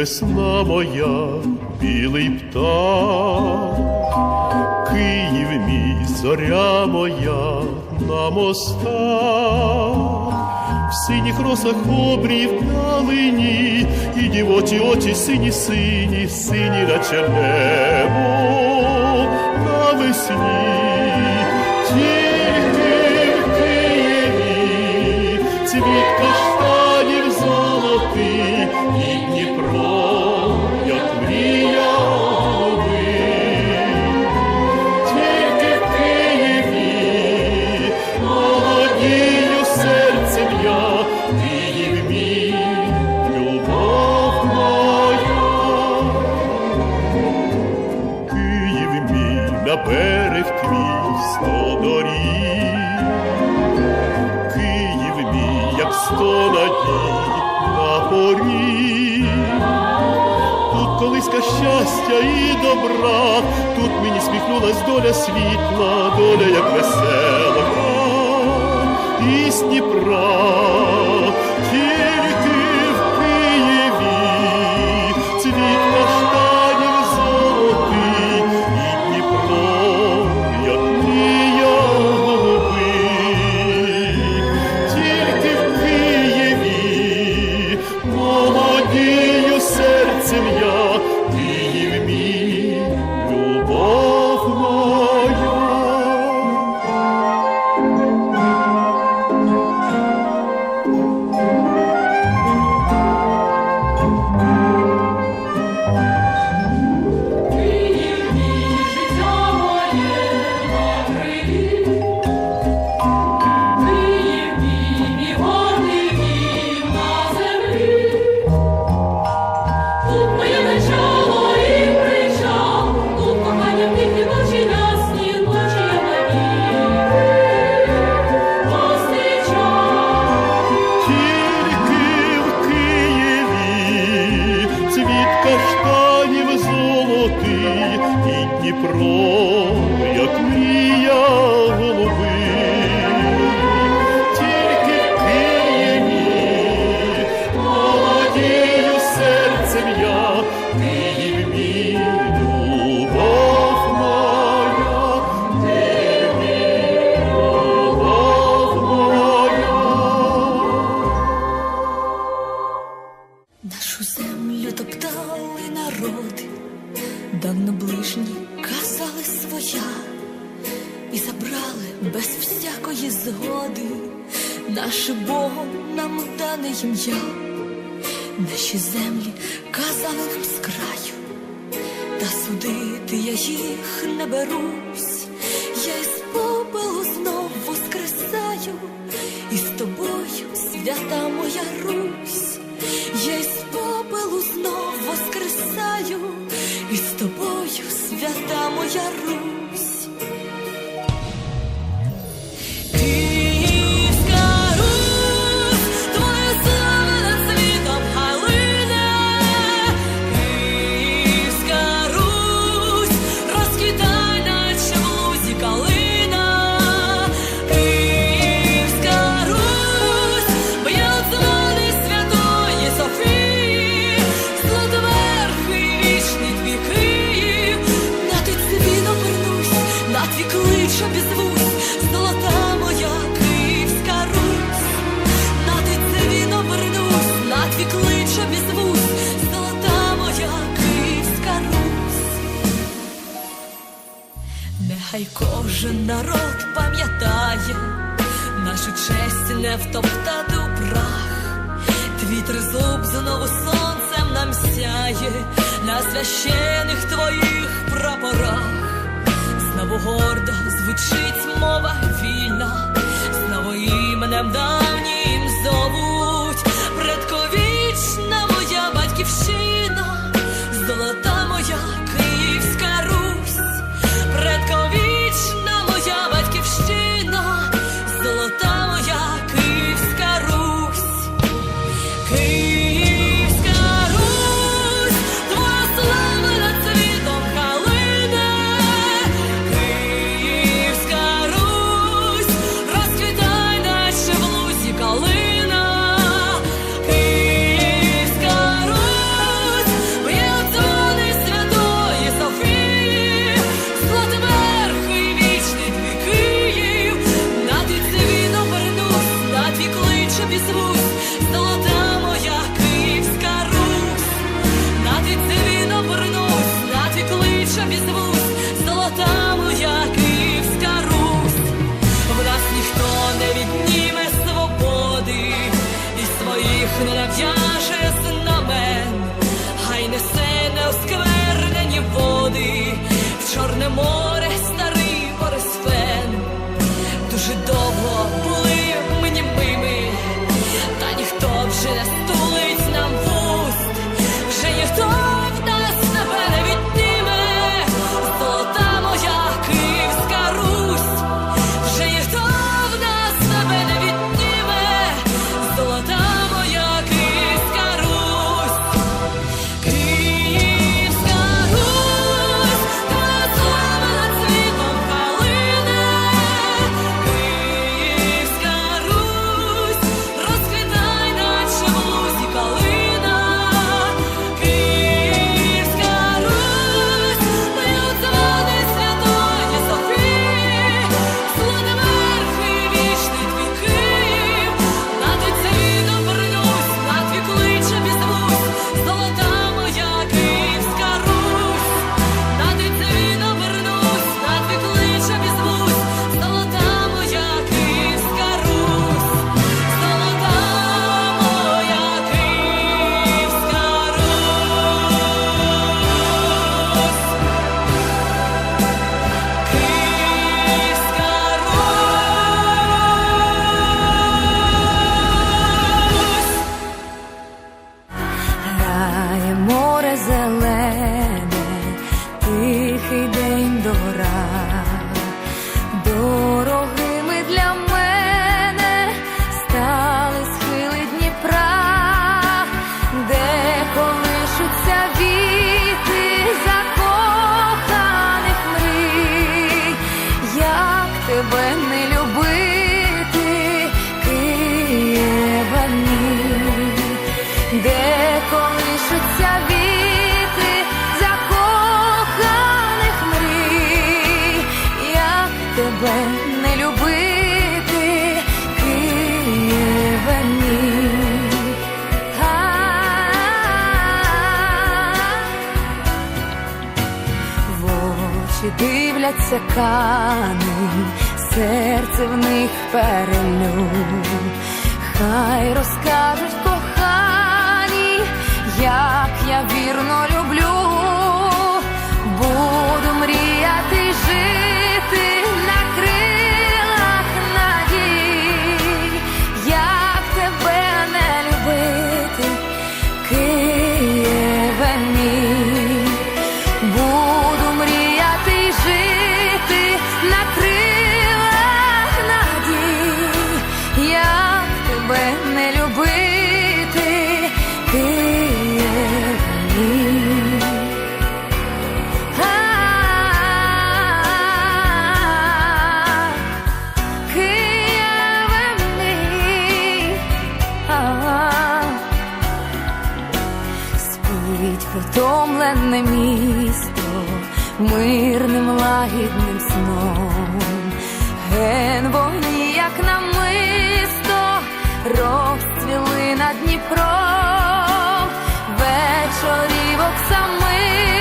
весна моя, білий птах, Київ мій, зоря моя на мостах, в синіх росах обрів далині, і дівочі очі сині, сині, сині, наче небо навесні. Тільки Тут щастя і добра, тут мені сміхнулась доля світла, доля як веселка і Дніпра. Дніпро, Всякої згоди. Наше Богом нам дане ім'я, наші землі казали нам з краю, та судити я їх не берусь, я із попелу знов воскресаю, і з тобою свята моя Русь, я із попелу знов воскресаю, і з тобою свята моя Русь. Кожен народ пам'ятає нашу честь не втоптати у прах. Твій тризуб знову сонцем нам сяє на священих твоїх прапорах. Знову гордо звучить мова вільна, знову іменем давнім бояться кану, серце в них перелю, хай розкажуть кохані, як я вірно люблю, буду мріяти. Втомлене місто мирним лагідним сном, ген вогні, як намисто, розцвіли над Дніпром шорівок самих.